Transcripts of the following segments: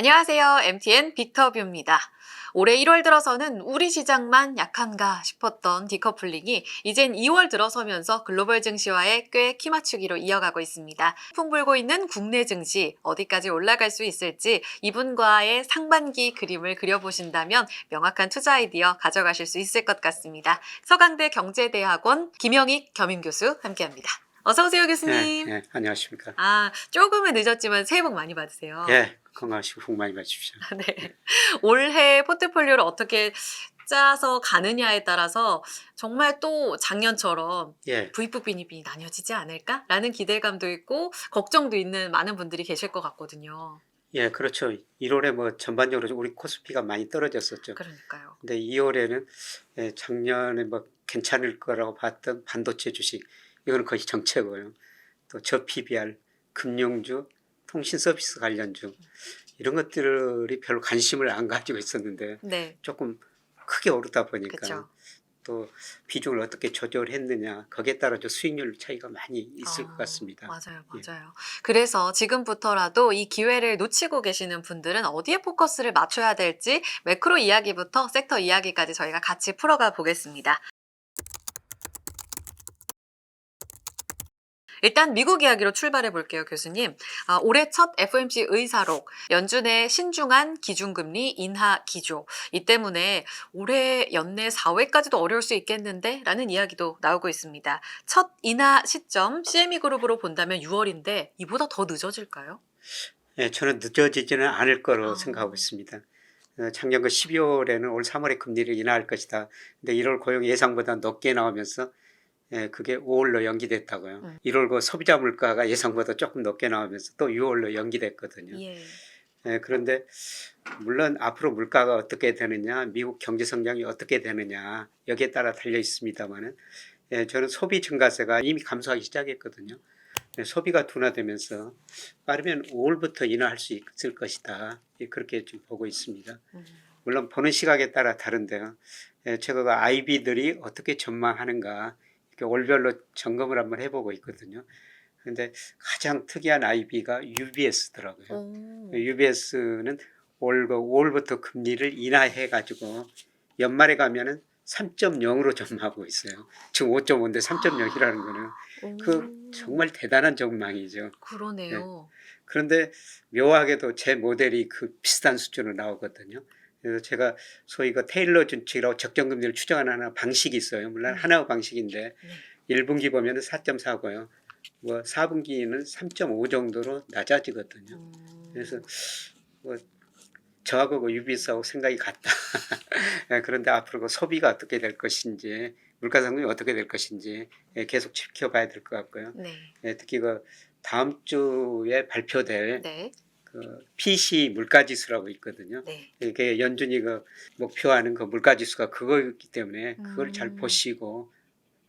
안녕하세요. MTN 빅터뷰입니다. 올해 1월 들어서는 우리 시장만 약한가 싶었던 디커플링이 이젠 2월 들어서면서 글로벌 증시와의 꽤 키맞추기로 이어가고 있습니다. 풍 불고 있는 국내 증시 어디까지 올라갈 수 있을지 이분과의 상반기 그림을 그려보신다면 명확한 투자 아이디어 가져가실 수 있을 것 같습니다. 서강대 경제대학원 김영익 겸임교수 함께합니다. 어서 오세요, 교수님. 예, 예, 안녕하십니까. 아, 조금은 늦었지만 새해 복 많이 받으세요. 예, 건강하시고 복 많이 받으십시오. 네. 올해 포트폴리오를 어떻게 짜서 가느냐에 따라서 정말 또 작년처럼 예, 부익부 빈입이 나뉘어지지 않을까라는 기대감도 있고 걱정도 있는 많은 분들이 계실 것 같거든요. 예, 그렇죠. 1월에 뭐 전반적으로 우리 코스피가 많이 떨어졌었죠. 그러니까요. 근데 2월에는 예, 작년에 뭐 괜찮을 거라고 봤던 반도체 주식 이거는 거의 정체고요. 또저 PBR, 금융주, 통신 서비스 관련주 이런 것들이 별로 관심을 안 가지고 있었는데 네. 조금 크게 오르다 보니까 그쵸. 또 비중을 어떻게 조절했느냐 거기에 따라 서 수익률 차이가 많이 있을 아, 것 같습니다. 맞아요, 예. 맞아요. 그래서 지금부터라도 이 기회를 놓치고 계시는 분들은 어디에 포커스를 맞춰야 될지 매크로 이야기부터 섹터 이야기까지 저희가 같이 풀어가 보겠습니다. 일단 미국 이야기로 출발해 볼게요, 교수님. 아, 올해 첫 FOMC 의사록, 연준의 신중한 기준금리 인하 기조. 이 때문에 올해 연내 4회까지도 어려울 수 있겠는데? 라는 이야기도 나오고 있습니다. 첫 인하 시점 CME 그룹으로 본다면 6월인데 이보다 더 늦어질까요? 예, 저는 늦어지지는 않을 거로 아. 생각하고 있습니다. 어, 작년 그 12월에는 올 3월에 금리를 인하할 것이다. 근데 1월 고용 예상보다 높게 나오면서 예, 그게 5월로 연기됐다고요. 음. 1월 그 소비자 물가가 예상보다 조금 높게 나오면서 또 6월로 연기됐거든요. 예. 예, 그런데 물론 앞으로 물가가 어떻게 되느냐, 미국 경제 성장이 어떻게 되느냐 여기에 따라 달려 있습니다만은 예, 저는 소비 증가세가 이미 감소하기 시작했거든요. 예, 소비가 둔화되면서 빠르면 5월부터 인하할 수 있을 것이다. 예, 그렇게 지금 보고 있습니다. 음. 물론 보는 시각에 따라 다른데요. 예, 그 아이비들이 어떻게 전망하는가 월별로 점검을 한번 해보고 있거든요. 근데 가장 특이한 아이비가 UBS더라고요. 오. UBS는 올 5월부터 금리를 인하해 가지고 연말에 가면은 3.0으로 전망하고 있어요. 지금 5.5인데 3.0이라는 거는 그 오. 정말 대단한 전망이죠. 그러네요. 그런데 묘하게도 제 모델이 그 비슷한 수준으로 나오거든요. 그래서 제가 소위 그 테일러 준칙이라고 적정금리를 추정하는 방식이 있어요. 물론 음. 하나의 방식인데 네. 1분기 보면 은 4.4고요. 뭐 4분기는 3.5 정도로 낮아지거든요. 음. 그래서 뭐 저하고 그 유비스하고 생각이 같다. 예, 그런데 앞으로 그 소비가 어떻게 될 것인지 물가 상승이 어떻게 될 것인지 예, 계속 지켜봐야 될 것 같고요. 네. 예, 특히 그 다음 주에 발표될 네. 그 PC 물가지수라고 있거든요. 네. 이게 연준이 그 목표하는 그 물가지수가 그거였기 때문에 그걸 잘 음. 보시고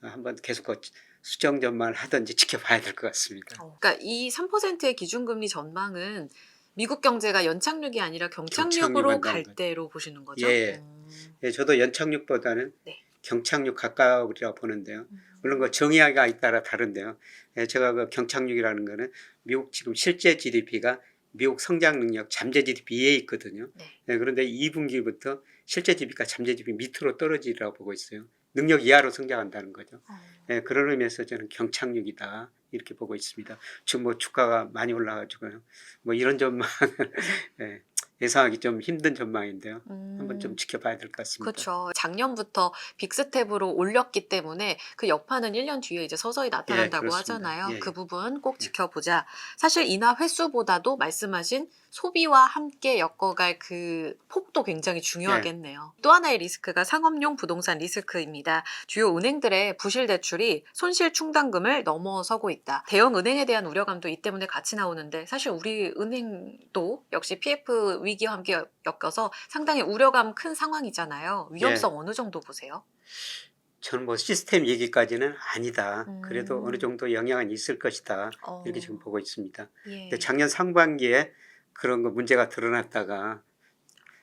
한번 계속 그 수정 전망을 하든지 지켜봐야 될 것 같습니다. 어, 그러니까 이 3%의 기준금리 전망은 미국 경제가 연착륙이 아니라 경착륙으로 경착륙 갈 때로 보시는 거죠? 예. 음. 예, 저도 연착륙보다는 네. 경착륙 가까우리라 보는데요. 음. 물론 그 정의하기에 따라 다른데요. 예, 제가 그 경착륙이라는 거는 미국 지금 실제 GDP가 미국 성장 능력 잠재 GDP 이에 있거든요. 네. 예, 그런데 2분기부터 실제 GDP가 잠재 GDP 밑으로 떨어지리라고 보고 있어요. 능력 이하로 성장한다는 거죠. 어. 예, 그런 의미에서 저는 경착륙이다 이렇게 보고 있습니다. 지금 뭐 주가가 많이 올라가지고요. 뭐 이런 전망 예, 예상하기 좀 힘든 전망인데요. 한번 좀 음. 지켜봐야 될 것 같습니다. 그렇죠. 작년부터 빅스텝으로 올렸기 때문에 그 여파는 1년 뒤에 이제 서서히 나타난다고 그렇습니다. 하잖아요. 예, 그 예. 부분 꼭 예. 지켜보자. 사실 인하 횟수보다도 말씀하신 소비와 함께 엮어갈 그 폭도 굉장히 중요하겠네요. 또 하나의 리스크가 상업용 부동산 리스크입니다. 주요 은행들의 부실 대출이 손실 충당금을 넘어서고 있다. 대형 은행에 대한 우려감도 이 때문에 같이 나오는데 사실 우리 은행도 역시 PF 위기와 함께 엮- 엮여서 상당히 우려감 큰 상황이잖아요. 위험성 예. 어느 정도 보세요? 저는 뭐 시스템 얘기까지는 아니다. 그래도 음. 어느 정도 영향은 있을 것이다. 어, 이렇게 지금 보고 있습니다. 예. 작년 상반기에 그런 거 문제가 드러났다가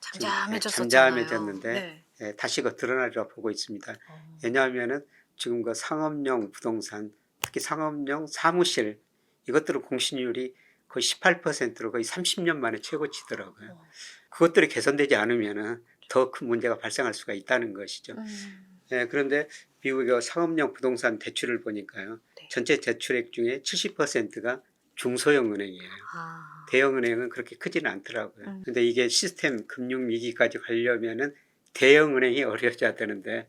잠잠해졌었잖아요. 잠잠해졌는데 네. 예, 다시 그 드러나리라 보고 있습니다. 어. 왜냐하면은 지금 그 상업용 부동산, 특히 상업용 사무실 이것들은 공시률이 거의 18%로 거의 30년 만에 최고치더라고요. 어. 그것들이 개선되지 않으면은 더큰 문제가 발생할 수가 있다는 것이죠. 음. 예, 그런데 미국의 상업용 부동산 대출을 보니까요. 네. 전체 대출액 중에 70%가 중소형 은행이에요. 아. 대형 은행은 그렇게 크지는 않더라고요. 음. 근데 이게 시스템 금융 위기까지 가려면은 대형 은행이 어려져야 되는데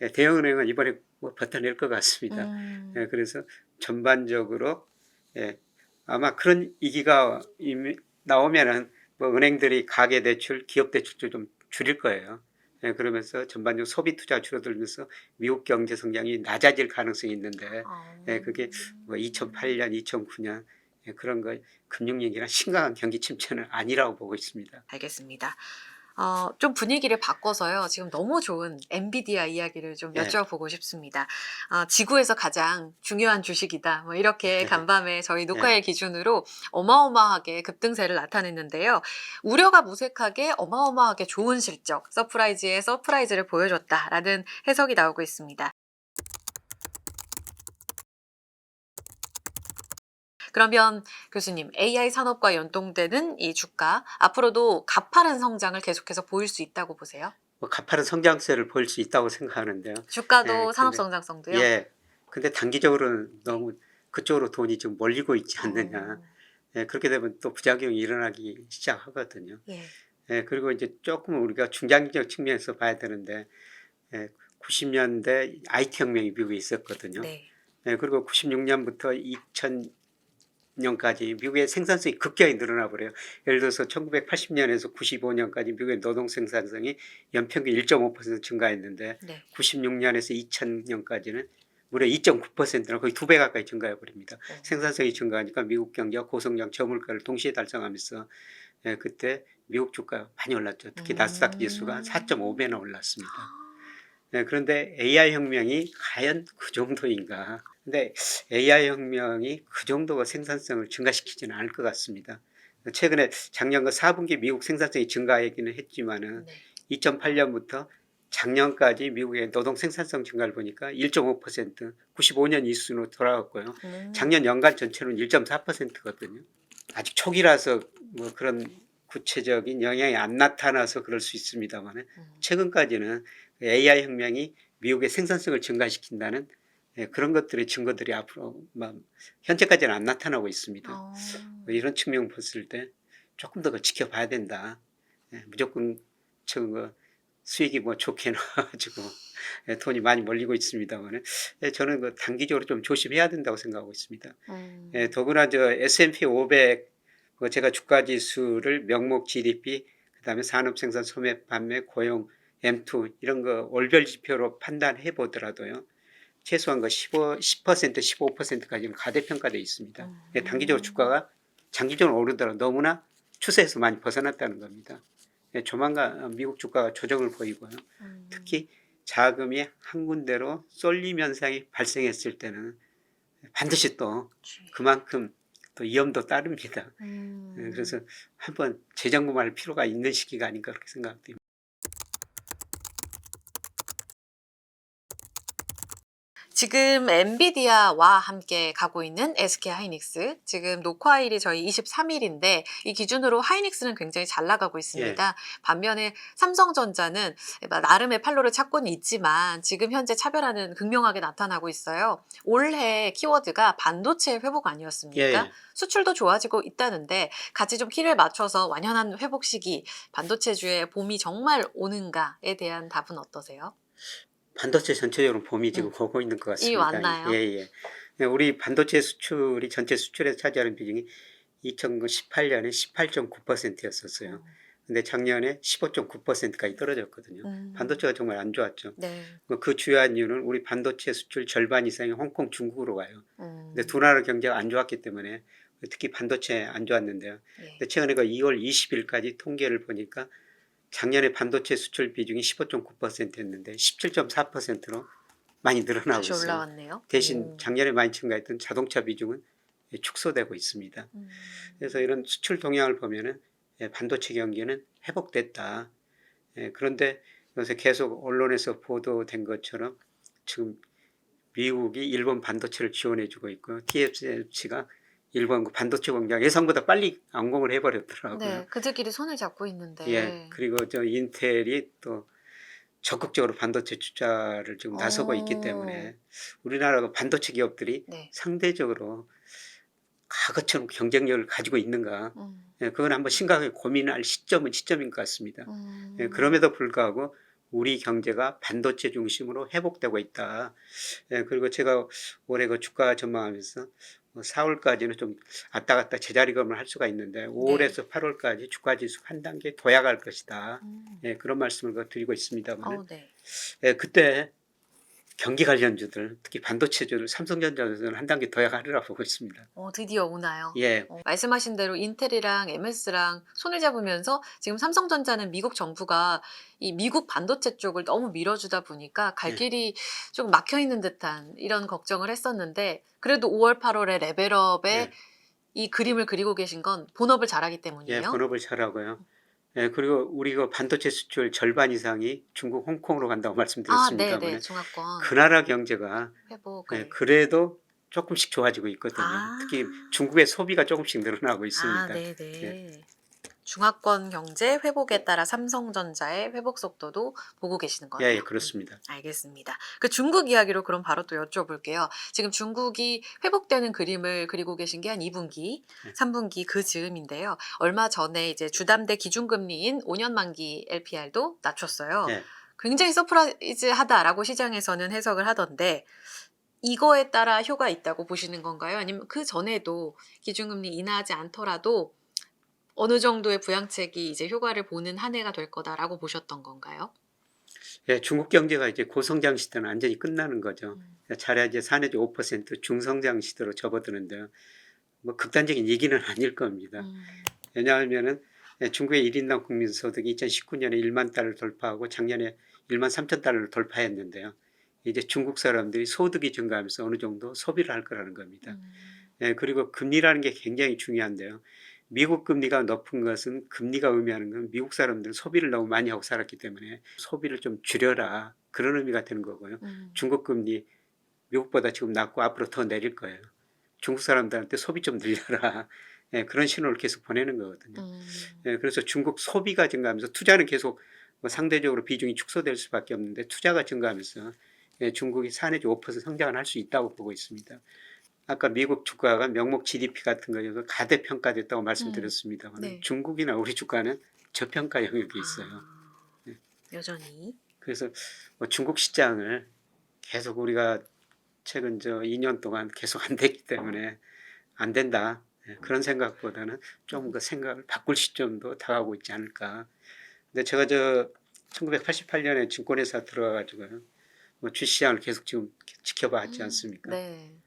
예, 대형 은행은 이번에 뭐 버텨낼 것 같습니다. 음. 예, 그래서 전반적으로 예, 아마 그런 이미 나오면은 뭐 은행들이 가계 대출, 기업 대출도 좀 줄일 거예요. 예, 그러면서 전반적으로 소비 투자 줄어들면서 미국 경제 성장이 낮아질 가능성이 있는데 아. 예, 그게 뭐 2008년, 2009년 예, 그런 거 금융위기나 심각한 경기 침체는 아니라고 보고 있습니다. 알겠습니다. 어, 좀 분위기를 바꿔서요. 지금 너무 좋은 엔비디아 이야기를 좀 네. 여쭤보고 싶습니다. 어, 지구에서 가장 중요한 주식이다. 뭐 이렇게 네. 간밤에 저희 녹화일 기준으로 어마어마하게 급등세를 나타냈는데요. 우려가 무색하게 어마어마하게 좋은 실적, 서프라이즈의 서프라이즈를 보여줬다라는 해석이 나오고 있습니다. 그러면 교수님, AI 산업과 연동되는 이 주가 앞으로도 가파른 성장을 계속해서 보일 수 있다고 보세요? 뭐 가파른 성장세를 보일 수 있다고 생각하는데요. 주가도 네, 산업 성장성도요? 예. 근데 단기적으로는 너무 그쪽으로 돈이 좀 몰리고 있지 않느냐. 어, 예, 그렇게 되면 또 부작용이 일어나기 시작하거든요. 예. 예, 그리고 이제 조금 우리가 중장기적 측면에서 봐야 되는데, 예, 90년대 IT 혁명이 미국에 있었거든요. 네. 예, 그리고 96년부터 2000 년까지 미국의 생산성이 급격히 늘어나 버려요. 예를 들어서 1980년에서 95년까지 미국의 노동 생산성이 연평균 1.5% 증가했는데 네. 96년에서 2000년까지는 무려 2.9%나 거의 두 배 가까이 증가해 버립니다. 어. 생산성이 증가하니까 미국 경제가 고성장 저물가를 동시에 달성하면서 예, 그때 미국 주가가 많이 올랐죠. 특히 음. 나스닥 지수가 4.5배나 올랐습니다. 예, 그런데 AI 혁명이 과연 그 정도인가? 근데 AI 혁명이 그 정도가 생산성을 증가시키지는 않을 것 같습니다. 최근에 작년과 4분기 미국 생산성이 증가하기는 했지만은 네. 2008년부터 작년까지 미국의 노동 생산성 증가를 보니까 1.5% 95년 이수로 돌아갔고요. 음. 작년 연간 전체로는 1.4%거든요. 아직 초기라서 뭐 그런 구체적인 영향이 안 나타나서 그럴 수 있습니다만 음. 최근까지는 AI 혁명이 미국의 생산성을 증가시킨다는 예, 그런 것들의 증거들이 앞으로 막 현재까지는 안 나타나고 있습니다. 어. 이런 측면 봤을 때 조금 더 지켜봐야 된다. 예, 무조건 저거 수익이 뭐 좋게 나와가지고 예, 돈이 많이 몰리고 있습니다만 저는 그 단기적으로 좀 조심해야 된다고 생각하고 있습니다. 음. 예, 더구나 저 S&P 500그 제가 주가 지수를 명목 GDP 그다음에 산업 생산 소매 판매 고용 M2 이런 거 월별 지표로 판단해 보더라도요. 최소한 그 15, 10% 15%까지는 가대평가되어 있습니다. 음. 예, 단기적으로 주가가 장기적으로 오르더라도 너무나 추세에서 많이 벗어났다는 겁니다. 예, 조만간 미국 주가가 조정을 보이고요. 음. 특히 자금이 한 군데로 쏠림 현상이 발생했을 때는 반드시 또 그만큼 또 위험도 따릅니다. 음. 예, 그래서 한번 재점검할 필요가 있는 시기가 아닌가 그렇게 생각됩니다. 지금 엔비디아와 함께 가고 있는 SK 하이닉스. 지금 녹화일이 저희 23일인데 이 기준으로 하이닉스는 굉장히 잘 나가고 있습니다. 반면에 삼성전자는 나름의 판로를 찾고는 있지만 지금 현재 차별화는 극명하게 나타나고 있어요. 올해 키워드가 반도체 회복 아니었습니까? 예, 예. 수출도 좋아지고 있다는데 같이 좀 키를 맞춰서 완연한 회복 시기 반도체주의 봄이 정말 오는가에 대한 답은 어떠세요? 반도체 전체적으로 봄이 지금 오고 있는 것 같습니다. 왔나요? 예, 예. 예, 우리 반도체 수출이 전체 수출에 차지하는 비중이 2018년에 18.9%였었어요. 근데 작년에 15.9%까지 떨어졌거든요. 음. 반도체가 정말 안 좋았죠. 네. 뭐그 주요한 이유는 우리 반도체 수출 절반 이상이 홍콩, 중국으로 가요. 음. 근데 두 나라 경제가 안 좋았기 때문에 특히 반도체 안 좋았는데요. 예. 근데 최근에 그 2월 20일까지 통계를 보니까 작년에 반도체 수출 비중이 15.9%였는데 17.4%로 많이 늘어나고 있어요. 올라왔네요. 대신 음. 작년에 많이 증가했던 자동차 비중은 축소되고 있습니다. 음. 그래서 이런 수출 동향을 보면은 예, 반도체 경기는 회복됐다. 예, 그런데 요새 계속 언론에서 보도된 것처럼 지금 미국이 일본 반도체를 지원해주고 있고 TSMC가 일본 그 반도체 공장 예상보다 빨리 완공을 해버렸더라고요. 네, 그들끼리 손을 잡고 있는데. 예, 그리고 저 인텔이 또 적극적으로 반도체 투자를 지금 나서고 있기 오. 때문에 우리나라가 반도체 기업들이 네. 상대적으로 과거처럼 경쟁력을 가지고 있는가? 음, 예, 그건 한번 심각하게 고민할 시점은 시점인 것 같습니다. 음. 예, 그럼에도 불구하고 우리 경제가 반도체 중심으로 회복되고 있다. 예, 그리고 제가 올해 그 주가 전망하면서 4월까지는 좀 왔다 갔다 제자리검을 할 수가 있는데 5월에서 8월까지 주가 지수 한 단계 도약할 것이다. 음. 예, 그런 말씀을 그 드리고 있습니다만 어, 네. 예, 그때 경기 관련주들 특히 반도체주들 삼성전자는 한 단계 도약하리라 보고 있습니다. 어, 드디어 오나요? 예, 어, 말씀하신 대로 인텔이랑 MS랑 손을 잡으면서 지금 삼성전자는 미국 정부가 이 미국 반도체 쪽을 너무 밀어주다 보니까 갈 네. 길이 좀 막혀 있는 듯한 이런 걱정을 했었는데 그래도 5월, 8월에 레벨업에 예, 이 그림을 그리고 계신 건 본업을 잘하기 예, 때문이에요. 본업을 잘하고요. 예, 그리고 우리가 반도체 수출 절반 이상이 중국, 홍콩으로 간다고 아, 말씀드렸습니다만 네, 네, 중화권 그 나라 경제가 회복. 예, 그래도 조금씩 좋아지고 있거든요. 아. 특히 중국의 소비가 조금씩 늘어나고 있습니다. 아, 네, 네. 중화권 경제 회복에 따라 삼성전자의 회복 속도도 보고 계시는 거예요. 예, 예, 그렇습니다. 알겠습니다. 그 중국 이야기로 그럼 바로 또 여쭤볼게요. 지금 중국이 회복되는 그림을 그리고 계신 게 한 2분기, 네. 3분기 그 즈음인데요. 얼마 전에 이제 주담대 기준금리인 5년 만기 LPR도 낮췄어요. 예. 굉장히 서프라이즈하다라고 시장에서는 해석을 하던데 이거에 따라 효과 있다고 보시는 건가요? 아니면 그 전에도 기준금리 인하하지 않더라도 어느 정도의 부양책이 이제 효과를 보는 한 해가 될 거다라고 보셨던 건가요? 예, 중국 경제가 이제 고성장 시대는 완전히 끝나는 거죠. 음. 잘해야 이제 4 내지 5% 중성장 시대로 접어드는데요. 뭐 극단적인 얘기는 아닐 겁니다. 음. 왜냐하면은 예, 중국의 1인당 국민 소득이 2019년에 1만 달러를 돌파하고 작년에 1만 3천 달러를 돌파했는데요. 이제 중국 사람들이 소득이 증가하면서 어느 정도 소비를 할 거라는 겁니다. 음. 예, 그리고 금리라는 게 굉장히 중요한데요. 미국 금리가 높은 것은 금리가 의미하는 건 미국 사람들은 소비를 너무 많이 하고 살았기 때문에 소비를 좀 줄여라 그런 의미가 되는 거고요. 음. 중국 금리 미국보다 지금 낮고 앞으로 더 내릴 거예요. 중국 사람들한테 소비 좀 늘려라. 예, 그런 신호를 계속 보내는 거거든요. 음. 예, 그래서 중국 소비가 증가하면서 투자는 계속 뭐 상대적으로 비중이 축소될 수밖에 없는데 투자가 증가하면서 예, 중국이 4 내지 5% 성장을 할 수 있다고 보고 있습니다. 아까 미국 주가가 명목 GDP 같은 거에서 가대평가됐다고 말씀드렸습니다만 네. 중국이나 우리 주가는 저평가 영역에 있어요. 아, 네. 여전히. 그래서 뭐 중국 시장을 계속 우리가 최근 저 2년 동안 계속 안 됐기 때문에 안 된다. 예, 그런 생각보다는 좀그 생각을 바꿀 시점도 다가오고 있지 않을까. 근데 제가 저 1988년에 증권회사 들어가가지고요. 뭐 주시장을 계속 지금 지켜봐 왔지 음, 않습니까? 네.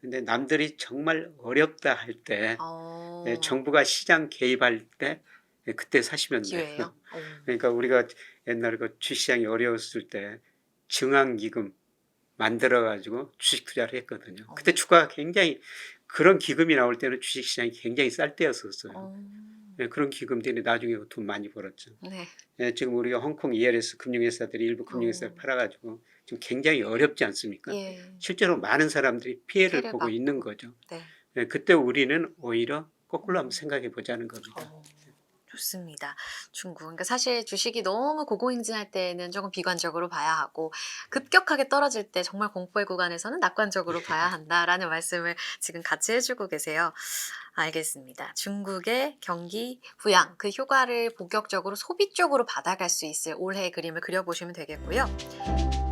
근데 남들이 정말 어렵다 할 때, 어, 예, 정부가 시장 개입할 때, 예, 그때 사시면 돼요. 어. 그러니까 우리가 옛날에 그 주시장이 어려웠을 때 증항기금 만들어 가지고 주식 투자를 했거든요. 그때 어. 주가가 굉장히 그런 기금이 나올 때는 주식시장이 굉장히 쌀 때였었어요. 어. 예, 그런 기금들이 나중에 돈 많이 벌었죠. 네. 예, 지금 우리가 홍콩 ELS 금융회사들이 일부 금융회사를 어. 팔아가지고 지금 굉장히 어렵지 않습니까? 예. 실제로 많은 사람들이 피해를 피해를 보고 받고. 있는 거죠. 네. 예, 그때 우리는 오히려 거꾸로 한번 생각해 보자는 겁니다. 어, 좋습니다. 중국. 그러니까 사실 주식이 너무 고공행진할 때는 조금 비관적으로 봐야 하고 급격하게 떨어질 때 정말 공포의 구간에서는 낙관적으로 봐야 한다라는 말씀을 지금 같이 해주고 계세요. 알겠습니다. 중국의 경기 부양 그 효과를 본격적으로 소비 쪽으로 받아갈 수 있을 올해의 그림을 그려보시면 되겠고요.